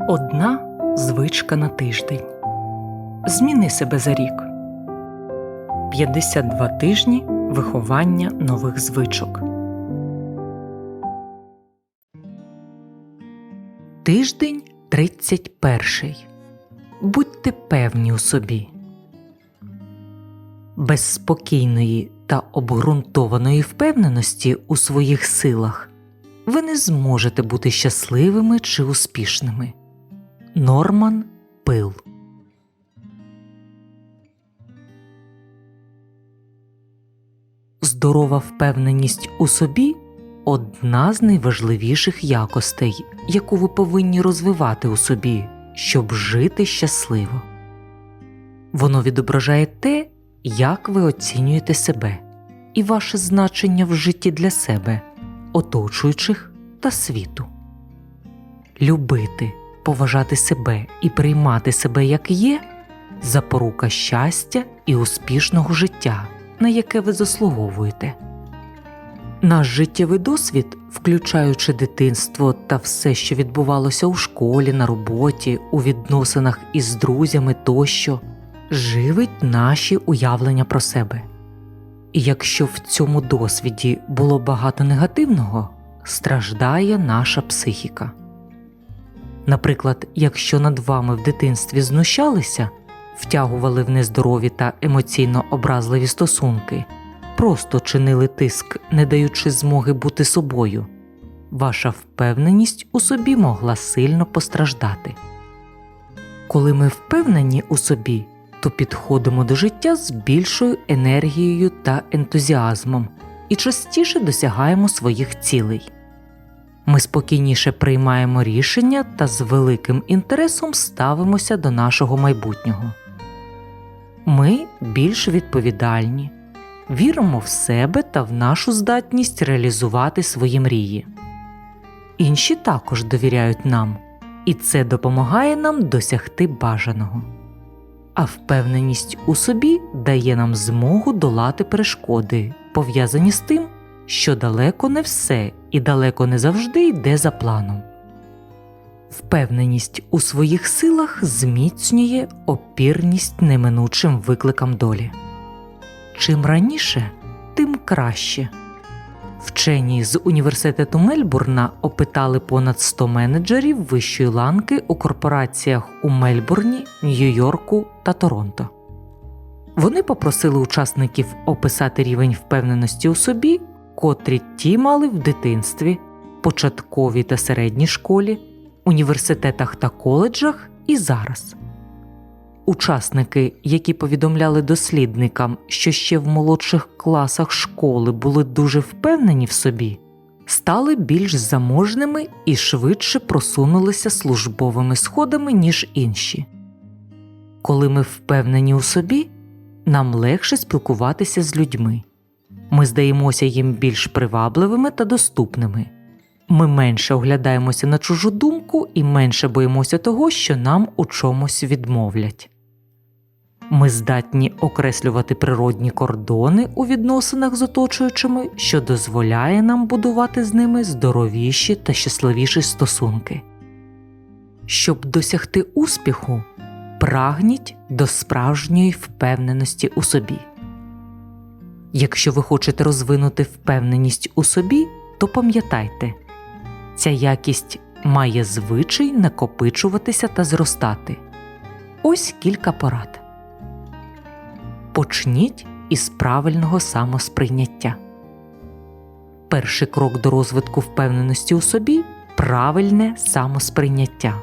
Одна звичка на тиждень. Зміни себе за рік. 52 тижні виховання нових звичок. Тиждень 31. Будьте певні у собі. Без спокійної та обґрунтованої впевненості у своїх силах ви не зможете бути щасливими чи успішними. Норман Пил Здорова впевненість у собі одна з найважливіших якостей, яку ви повинні розвивати у собі, щоб жити щасливо. Воно відображає те, як ви оцінюєте себе і ваше значення в житті для себе, оточуючих та світу. Любити, поважати себе і приймати себе як є запорука щастя і успішного життя, на яке ви заслуговуєте. Наш життєвий досвід, включаючи дитинство та все, що відбувалося у школі, на роботі, у відносинах із друзями тощо, живить наші уявлення про себе. І якщо в цьому досвіді було багато негативного, страждає наша психіка. Наприклад, якщо над вами в дитинстві знущалися, втягували в нездорові та емоційно образливі стосунки, просто чинили тиск, не даючи змоги бути собою, ваша впевненість у собі могла сильно постраждати. Коли ми впевнені у собі, то підходимо до життя з більшою енергією та ентузіазмом і частіше досягаємо своїх цілей. Ми спокійніше приймаємо рішення та з великим інтересом ставимося до нашого майбутнього. Ми більш відповідальні, віримо в себе та в нашу здатність реалізувати свої мрії. Інші також довіряють нам, і це допомагає нам досягти бажаного. А впевненість у собі дає нам змогу долати перешкоди, пов'язані з тим, що далеко не все і далеко не завжди йде за планом. Впевненість у своїх силах зміцнює опірність неминучим викликам долі. Чим раніше, тим краще. Вчені з університету Мельбурна опитали понад 100 менеджерів вищої ланки у корпораціях у Мельбурні, Нью-Йорку та Торонто. Вони попросили учасників описати рівень впевненості у собі, котрі ті мали в дитинстві, початковій та середній школі, університетах та коледжах і зараз. Учасники, які повідомляли дослідникам, що ще в молодших класах школи були дуже впевнені в собі, стали більш заможними і швидше просунулися службовими сходами, ніж інші. Коли ми впевнені у собі, нам легше спілкуватися з людьми. Ми здаємося їм більш привабливими та доступними. Ми менше оглядаємося на чужу думку і менше боїмося того, що нам у чомусь відмовлять. Ми здатні окреслювати природні кордони у відносинах з оточуючими, що дозволяє нам будувати з ними здоровіші та щасливіші стосунки. Щоб досягти успіху, прагніть до справжньої впевненості у собі. Якщо ви хочете розвинути впевненість у собі, то пам'ятайте, ця якість має звичай накопичуватися та зростати. Ось кілька порад. Почніть із правильного самосприйняття. Перший крок до розвитку впевненості у собі правильне самосприйняття.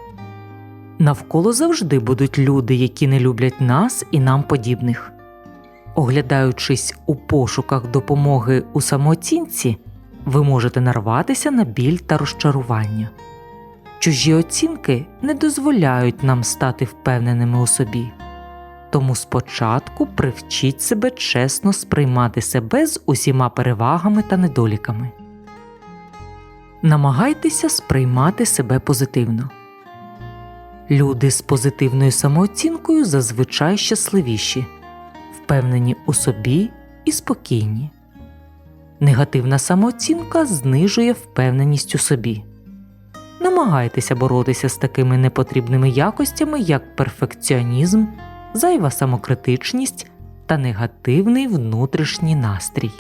Навколо завжди будуть люди, які не люблять нас і нам подібних. Оглядаючись у пошуках допомоги у самооцінці, ви можете нарватися на біль та розчарування. Чужі оцінки не дозволяють нам стати впевненими у собі. Тому спочатку привчіть себе чесно сприймати себе з усіма перевагами та недоліками. Намагайтеся сприймати себе позитивно. Люди з позитивною самооцінкою зазвичай щасливіші, впевнені у собі і спокійні. Негативна самооцінка знижує впевненість у собі. намагайтеся боротися з такими непотрібними якостями, як перфекціонізм, зайва самокритичність та негативний внутрішній настрій.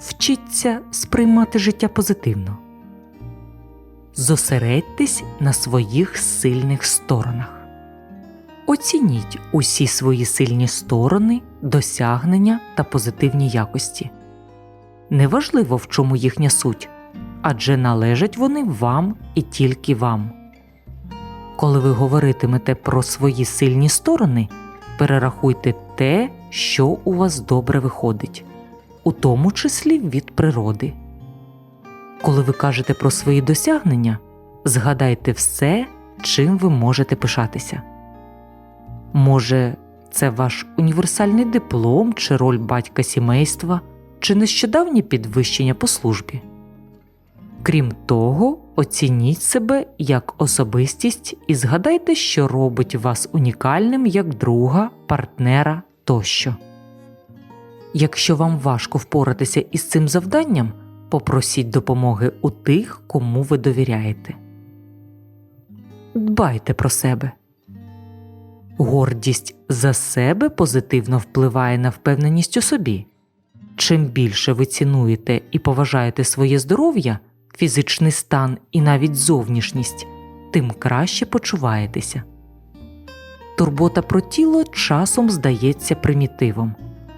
Вчіться сприймати життя позитивно. Зосередьтесь на своїх сильних сторонах. Оцініть усі свої сильні сторони, досягнення та позитивні якості. Неважливо, в чому їхня суть, адже належать вони вам і тільки вам. Коли ви говоритимете про свої сильні сторони, перерахуйте те, що у вас добре виходить, у тому числі від природи. Коли ви кажете про свої досягнення, згадайте все, чим ви можете пишатися. Може, це ваш універсальний диплом чи роль батька сімейства, чи нещодавнє підвищення по службі. Крім того, оцініть себе як особистість і згадайте, що робить вас унікальним як друга, партнера тощо. Якщо вам важко впоратися із цим завданням, попросіть допомоги у тих, кому ви довіряєте. Дбайте про себе. Гордість за себе позитивно впливає на впевненість у собі. Чим більше ви цінуєте і поважаєте своє здоров'я, фізичний стан і навіть зовнішність, тим краще почуваєтеся. Турбота про тіло часом здається примітивом,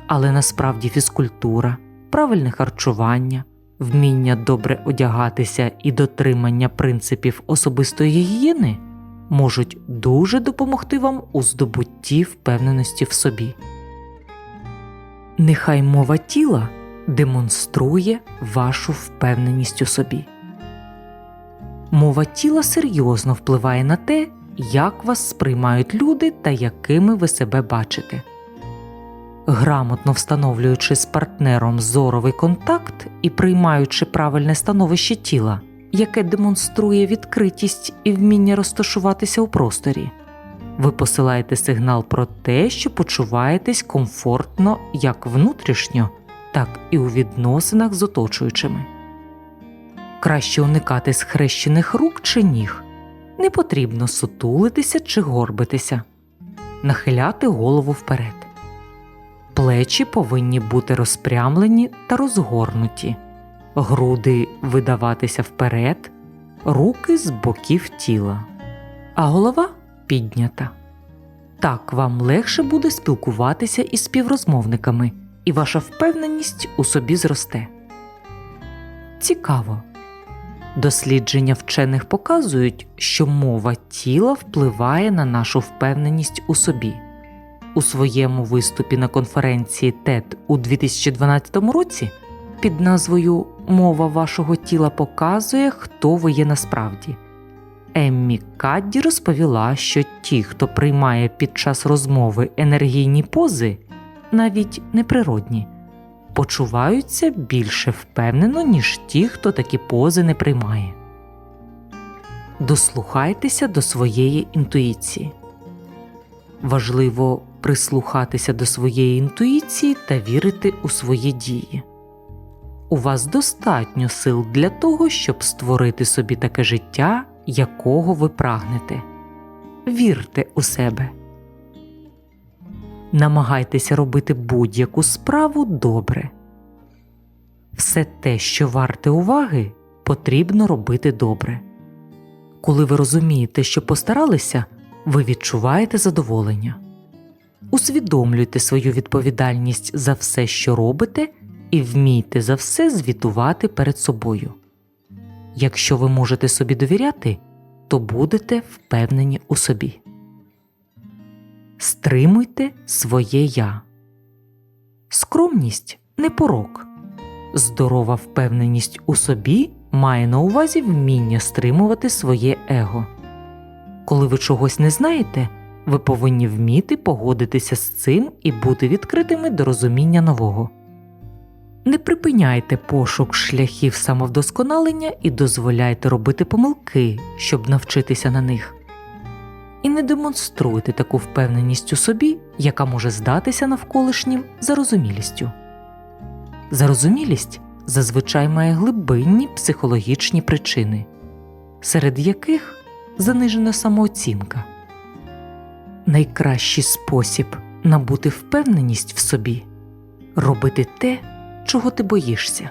але насправді фізкультура, правильне харчування, вміння добре одягатися і дотримання принципів особистої гігієни можуть дуже допомогти вам у здобутті впевненості в собі. Нехай мова тіла демонструє вашу впевненість у собі. Мова тіла серйозно впливає на те, як вас сприймають люди та якими ви себе бачите. Грамотно встановлюючи з партнером зоровий контакт і приймаючи правильне становище тіла, яке демонструє відкритість і вміння розташуватися у просторі, ви посилаєте сигнал про те, що почуваєтесь комфортно як внутрішньо, так і у відносинах з оточуючими. Краще уникати схрещених рук чи ніг. Не потрібно сутулитися чи горбитися, нахиляти голову вперед. Плечі повинні бути розпрямлені та розгорнуті, груди видаватися вперед, руки з боків тіла, а голова піднята. Так вам легше буде спілкуватися із співрозмовниками, і ваша впевненість у собі зросте. Цікаво. Дослідження вчених показують, що мова тіла впливає на нашу впевненість у собі. У своєму виступі на конференції TED у 2012 році під назвою Мова вашого тіла показує, хто ви є насправді. Еммі Кадді розповіла, що ті, хто приймає під час розмови енергійні пози, навіть неприродні, почуваються більше впевнено, ніж ті, хто такі пози не приймає. Дослухайтеся до своєї інтуїції. Важливо прислухатися до своєї інтуїції та вірити у свої дії. У вас достатньо сил для того, щоб створити собі таке життя, якого ви прагнете. Вірте у себе. Намагайтеся робити будь-яку справу добре. Все те, що варте уваги, потрібно робити добре. Коли ви розумієте, що постаралися, ви відчуваєте задоволення. Усвідомлюйте свою відповідальність за все, що робите, і вмійте за все звітувати перед собою. Якщо ви можете собі довіряти, то будете впевнені у собі. Стримуйте своє я. Скромність не порок. Здорова впевненість у собі має на увазі вміння стримувати своє его. Коли ви чогось не знаєте, ви повинні вміти погодитися з цим і бути відкритими до розуміння нового. Не припиняйте пошук шляхів самовдосконалення і дозволяйте робити помилки, щоб навчитися на них. І не демонструйте таку впевненість у собі, яка може здатися навколишнім зарозумілістю. Зарозумілість зазвичай має глибинні психологічні причини, серед яких занижена самооцінка. Найкращий спосіб набути впевненість в собі робити те, чого ти боїшся.